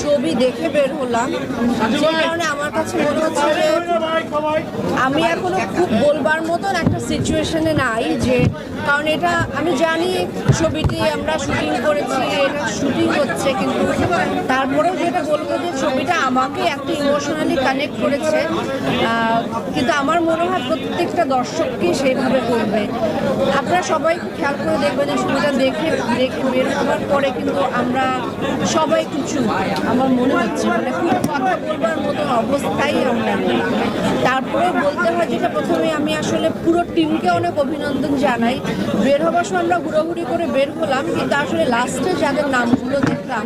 ছবি দেখে বের হলাম। যে কারণে আমার কাছে মনে হচ্ছে যে আমি এখনও খুব বলবার মতন একটা সিচুয়েশনে নাই যে, কারণ এটা আমি জানি ছবিটি আমরা শুটিং করেছি, এটা শুটিং হচ্ছে, কিন্তু তারপরেও যেটা বলব যে ছবিটা আমাকে একটা ইমোশনালি কানেক্ট করেছে। কিন্তু আমার মনে হয় প্রত্যেকটা দর্শককে সেইভাবে করবে। আপনারা সবাই খেয়াল করে দেখবেন ছবিটা দেখে দেখে বের হওয়ার পরে কিন্তু আমরা সবাই কিছু, আমার মনে হচ্ছে মানে খুব কথা বলবার মতো অবস্থাই আমরা তারপরে বলতে হয় যেটা প্রথমে আমি আসলে পুরো টিমকে অনেক অভিনন্দন জানাই। বের হবার সময় আমরা ঘুরোঘুরি করে বের হলাম, কিন্তু আসলে লাস্টে যাদের নামগুলো দেখলাম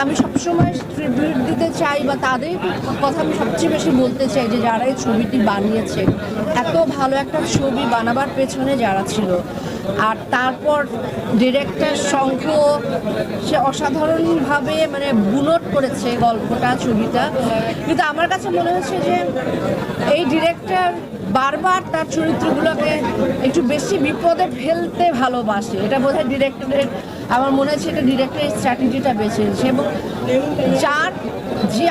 আমি সবসময় ট্রিবিউট দিতে চাই বা তাদের কথা আমি সবচেয়ে বেশি বলতে চাই যে যারা এই ছবিটি বানিয়েছে, এত ভালো একটা ছবি বানাবার পেছনে যারা ছিল। আর তারপর ডিরেক্টর শঙ্খ সে অসাধারণভাবে মানে বুনট করেছে গল্পটা, ছবিটা। কিন্তু আমার কাছে মনে হচ্ছে যে এই ডিরেক্টর বারবার তার চরিত্রগুলোকে একটু বেশি বিপদে ফেলতে ভালোবাসে। এটা বোধহয় ডিরেক্টরের আমার মনে হচ্ছে এটা ডিরেক্টরের স্ট্র্যাটেজিটা বেছে এবং যে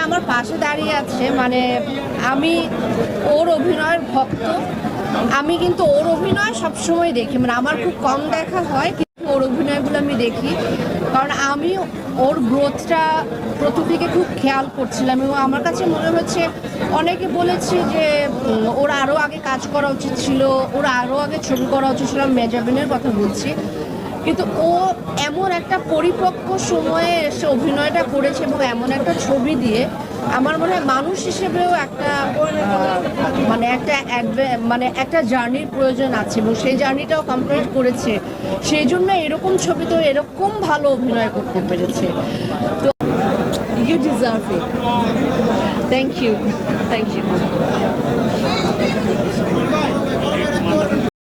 আমার পাশে দাঁড়িয়ে আছে মানে আমি ওর অভিনয়ের ভক্ত। আমি কিন্তু ওর অভিনয় সবসময় দেখি মানে আমার খুব কম দেখা হয়, কিন্তু ওর অভিনয়গুলো আমি দেখি। কারণ আমি ওর গ্রোথটা প্রথম থেকে খুব খেয়াল করছিলাম এবং আমার কাছে মনে হচ্ছে, অনেকে বলেছে যে ওর আরও আগে কাজ করা উচিত ছিল, ওর আরও আগে ছবি করা উচিত ছিল মেজাবিনের কথা বলছি। কিন্তু ও এমন একটা পরিপক্ক সময়ে এসে অভিনয়টা করেছে এবং এমন একটা ছবি দিয়ে আমার মনে হয় মানুষ হিসেবেও একটা মানে একটা মানে একটা জার্নির প্রয়োজন আছে এবং সেই জার্নিটাও কমপ্লিট করেছে। সেই জন্য এরকম ছবি তো এরকম ভালো অভিনয় করতে পেরেছে। তো you deserve it thank you thank you